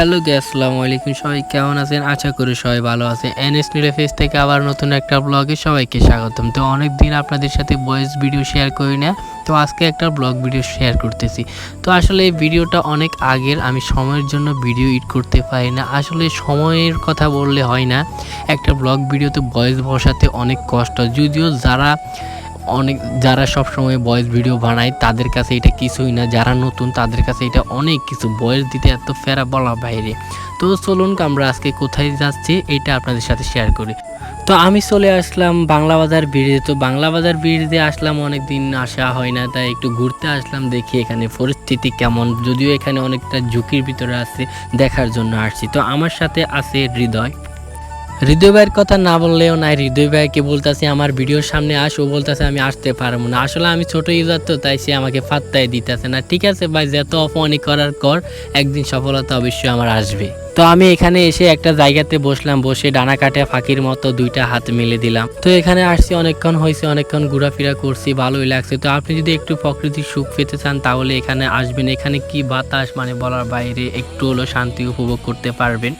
Hello গে, আসসালামু আলাইকুম। সবাই কেমন আছেন? আশা করি সবাই ভালো আছে এনএস নিলে ফেস থেকে আবার নতুন একটা ব্লগে সবাইকে স্বাগতম। তো অনেক দিন আপনাদের সাথে ভয়েস ভিডিও শেয়ার করি না, তো আজকে একটা ব্লগ ভিডিও শেয়ার করতেছি। তো আসলে এই ভিডিওটা অনেক আগের, আমি সময়ের জন্য ভিডিও এডিট করতে পারি না। আসলে সময়ের কথা বললে হয় না। একটা ব্লগ ভিডিওতে ভয়েস বসাতে অনেক কষ্ট। যদিও যারা অনেক, যারা সব সময় ভিডিও বানায়, তাদের কাছে এটা কিছুই না। যারা নতুন, তাদের কাছে এটা অনেক কিছু। ভয়েস দিতে এত ফেরা বলা বাইরে। তো চলুন আমরা আজকে কোথায় যাচ্ছি, এটা আপনাদের সাথে শেয়ার করি। তো আমি চলে আসলাম বাংলা বাজার ব্রিজে তো বাংলা বাজার ব্রিজে আসলাম অনেক দিন আসা হয় না, তাই একটু ঘুরতে আসলাম, দেখি এখানে পরিস্থিতি কেমন। যদিও এখানে অনেকটা ঝুঁকির ভিতরে আছে, দেখার জন্য আসছি। তো আমার সাথে আছে হৃদয়। হৃদয় ভাইয়ের কথা না বললেও নাই। হৃদয় ভাইকে বলতেছে, আমার ভিডিওর সামনে আস। ও বলতেছে, আমি আসতে পারব না। আসলে আমি ছোট ইউজার তো, তাই সে আমাকে ফাত্তাই দিতেছে না। ঠিক আছে ভাই, যত অপমানি করার কর, একদিন সফলতা অবশ্যই আমার আসবে। তো আমি এখানে এসে একটা জায়গাতে বসলাম, বসে ডানা কাটে ফাঁকির মতো দুইটা হাত মিলে দিলাম। তো এখানে আসছি, অনেকক্ষণ হয়েছে অনেকক্ষণ ঘোরাফেরা করছি, ভালোই লাগছে। তো আপনি যদি একটু প্রকৃতির সুখ পেতে চান, তাহলে এখানে আসবেন। এখানে কি বাতাস মানে বলার বাইরে একটু হলো শান্তি উপভোগ করতে পারবেন।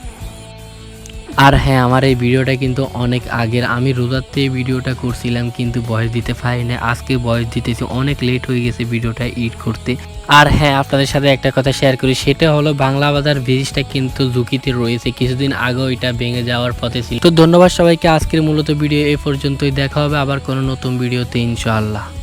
আর হ্যাঁ আমার এই ভিডিওটা কিন্তু অনেক আগের। আমি রোজাতে এই ভিডিওটা করছিলাম, কিন্তু বয়স দিতে পারি না আজকে বয়স দিতেছি, অনেক লেট হয়ে গেছে ভিডিওটা এডিট করতে। আর হ্যাঁ আপনাদের সাথে একটা কথা শেয়ার করি, সেটা হলো বাংলা বাজার ব্রিজটা কিন্তু ঝুঁকিতে রয়েছে। কিছুদিন আগেও এটা ভেঙে যাওয়ার পথে ছিল। তো ধন্যবাদ সবাইকে, আজকের মূলত ভিডিও এ পর্যন্তই। দেখা হবে আবার কোনো নতুন ভিডিওতে, ইনশাআল্লাহ।